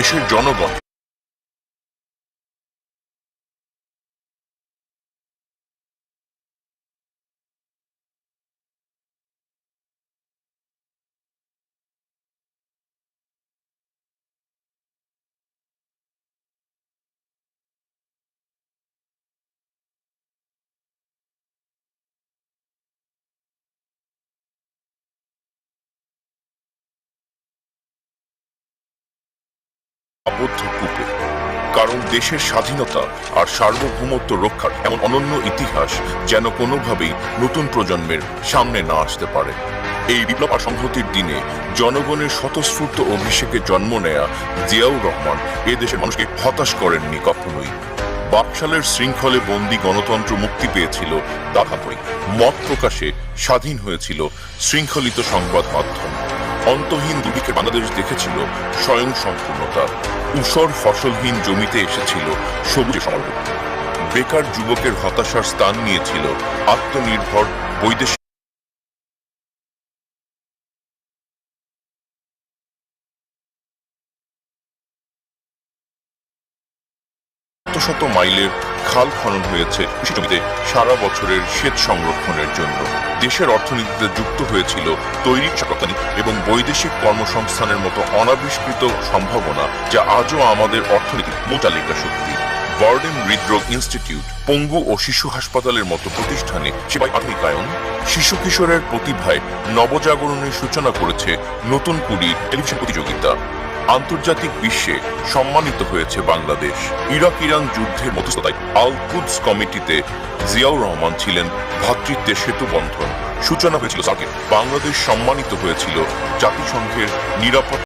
দেশের জনগণ। আবদ্ধ কূপে কারণ দেশের স্বাধীনতা আর সার্বভৌমত্ব রক্ষার এমন অনন্য ইতিহাস যেন কোনোভাবেই নতুন প্রজন্মের সামনে না আসতে পারে। এই বিপ্লব আর সংহতির দিনে জনগণের স্বতঃস্ফূর্ত অভিষেকে জন্ম নেয়া জিয়াউর রহমান এ দেশের মানুষকে হতাশ করেননি কখনোই। বাকশালের শৃঙ্খলে বন্দি গণতন্ত্র মুক্তি পেয়েছিল দাখাপই মত প্রকাশে স্বাধীন হয়েছিল শৃঙ্খলিত সংবাদ মাধ্যম। অন্তহীন দুদিকে বাংলাদেশ দেখেছিল স্বয়ং সম্পূর্ণতা উষর ফসলহীন জমিতে এসেছিল সবুজ স্বর্গ বেকার যুবকের হতাশার স্থান নিয়েছিল আত্মনির্ভর বৈদেশিক শত মাইলের খাল খনন হয়েছে কৃষি জমিতে সারা বছরের সেচ সংরক্ষণের জন্য। দেশের অর্থনীতিতে যুক্ত হয়েছিল তৈরি রপ্তানি এবং বৈদেশিক কর্মসংস্থানের মতো অনাবিষ্কৃত সম্ভাবনা যা আজও আমাদের অর্থনীতির মূল চালিকা শক্তি। বার্ডেন হৃদরোগ ইনস্টিটিউট পঙ্গু ও শিশু হাসপাতালের মতো প্রতিষ্ঠানে সেবায় আধুনিকায়ন। শিশু কিশোরের প্রতিভায় নবজাগরণের সূচনা করেছে নতুন কুড়ি টেলিভিশন প্রতিযোগিতা। আন্তর্জাতিক বিশ্বে সম্মানিত হয়েছে বাংলাদেশ। ইরাক ইরান যুদ্ধের মধ্যস্থতায় আল কুদস কমিটিতে জিয়াউর রহমান ছিলেন ভ্রাতৃত্বের সেতু বন্ধন সূচনা হয়েছিল সাকিব বাংলাদেশ সম্মানিত হয়েছিল জাতিসংঘের নিরাপত্তা